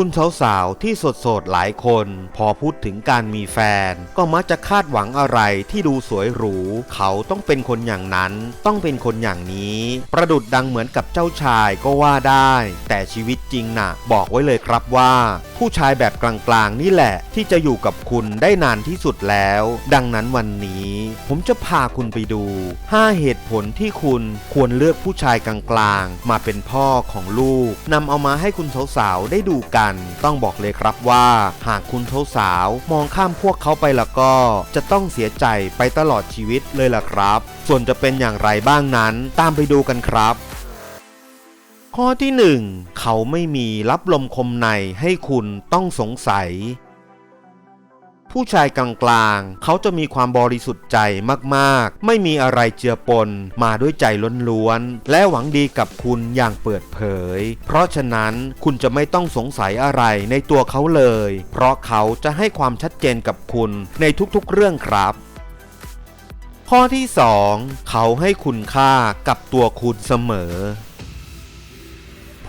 คุณสาวๆที่โสดๆหลายคน พอพูดถึงการมีแฟน ก็มักจะคาดหวังอะไรที่ดูสวยหรู เขาต้องเป็นคนอย่างนั้น ต้องเป็นคนอย่างนี้ ประดุดดังเหมือนกับเจ้าชายก็ว่าได้ แต่ชีวิตจริงน่ะ บอกไว้เลยครับว่า ผู้ชายแบบกลางๆนี่แหละ ที่จะอยู่กับคุณได้นานที่สุดแล้ว ดังนั้นวันนี้ ผมจะพาคุณไปดู 5 เหตุผลที่คุณควรเลือกผู้ชายกลางๆมาเป็นพ่อของลูกนำเอามาให้คุณสาวๆได้ดูกันต้องบอกเลยครับว่า หากคุณเท่าสาว มองข้ามพวกเขาไปแล้วก็ จะต้องเสียใจไปตลอดชีวิตเลยล่ะครับ ส่วนจะเป็นอย่างไรบ้างนั้น ตามไปดูกันครับข้อที่ 1 เขาไม่มีรับลมคมในให้คุณต้องสงสัย ผู้ชายกลางๆ เขาจะมีความบริสุทธิ์ใจมากๆ ไม่มีอะไรเจือปน มาด้วยใจล้วนๆ และหวังดีกับคุณอย่างเปิดเผย เพราะฉะนั้นคุณจะไม่ต้องสงสัยอะไรในตัวเขาเลย เพราะเขาจะให้ความชัดเจนกับคุณในทุกๆเรื่องครับข้อที่ 2 เขาให้คุณค่ากับตัวคุณเสมอ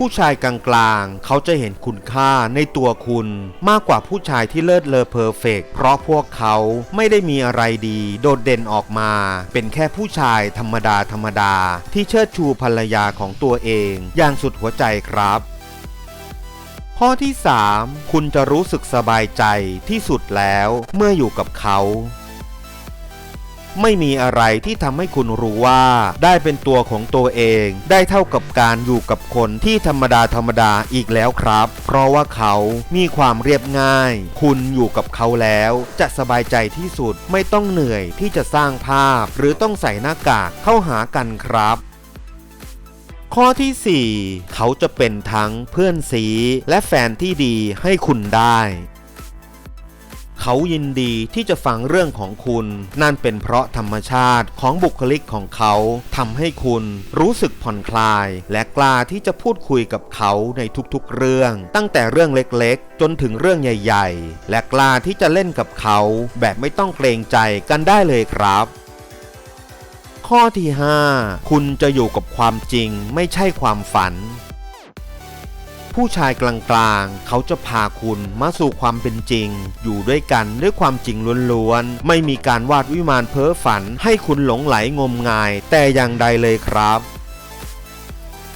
ผู้ชายกลางๆ เขาจะเห็นคุณค่าในตัวคุณ มากกว่าผู้ชายที่เลิศเลอเพอร์เฟกต์เพราะพวกเขาไม่ได้มีอะไรดี โดดเด่นออกมา เป็นแค่ผู้ชายธรรมดาธรรมดา ที่เชิดชูภรรยาของตัวเอง อย่างสุดหัวใจครับข้อที่ 3 คุณจะรู้สึกสบายใจที่สุดแล้วเมื่ออยู่กับเขา ไม่มีอะไรที่ทำให้คุณรู้ว่า ได้เป็นตัวของตัวเอง ได้เท่ากับการอยู่กับคนที่ธรรมดาธรรมดาอีกแล้วครับ เพราะว่าเขามีความเรียบง่าย คุณอยู่กับเขาแล้ว จะสบายใจที่สุดไม่ต้องเหนื่อยที่จะสร้างภาพ หรือต้องใส่หน้ากากเข้าหากันครับข้อที่ 4 เขาจะเป็นทั้งเพื่อนสีและแฟนที่ดีให้คุณได้ เขายินดีที่จะฟังเรื่องของคุณ นั่นเป็นเพราะธรรมชาติของบุคลิกของเขาทำให้คุณรู้สึกผ่อนคลาย และกล้าที่จะพูดคุยกับเขาในทุกๆเรื่อง ตั้งแต่เรื่องเล็กๆ จนถึงเรื่องใหญ่ ๆ และกล้าที่จะเล่นกับเขาแบบไม่ต้องเกรงใจกันได้เลยครับข้อที่ 5 คุณจะอยู่กับความจริงไม่ใช่ความฝัน ผู้ชายกลางๆ เขาจะพาคุณมาสู่ความเป็นจริง อยู่ด้วยกันด้วยความจริงล้วนๆ ไม่มีการวาดวิมานเพ้อฝันให้คุณหลงไหลงมงาย แต่อย่างใดเลยครับ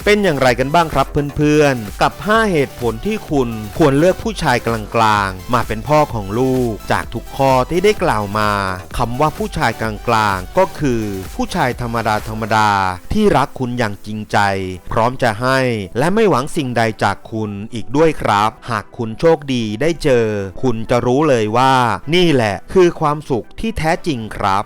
เป็นอย่างไรกันบ้างครับเพื่อนๆ กับ 5 เหตุผลที่คุณควรเลือกผู้ชายกลางๆ มาเป็นพ่อของลูก จากทุกข้อที่ได้กล่าวมาคำว่าผู้ชายกลางๆ ก็คือ ผู้ชายธรรมดาธรรมดาที่รักคุณอย่างจริงใจ พร้อมจะให้และไม่หวังสิ่งใดจากคุณอีกด้วยครับ หากคุณโชคดีได้เจอ คุณจะรู้เลยว่า นี่แหละคือความสุขที่แท้จริงครับ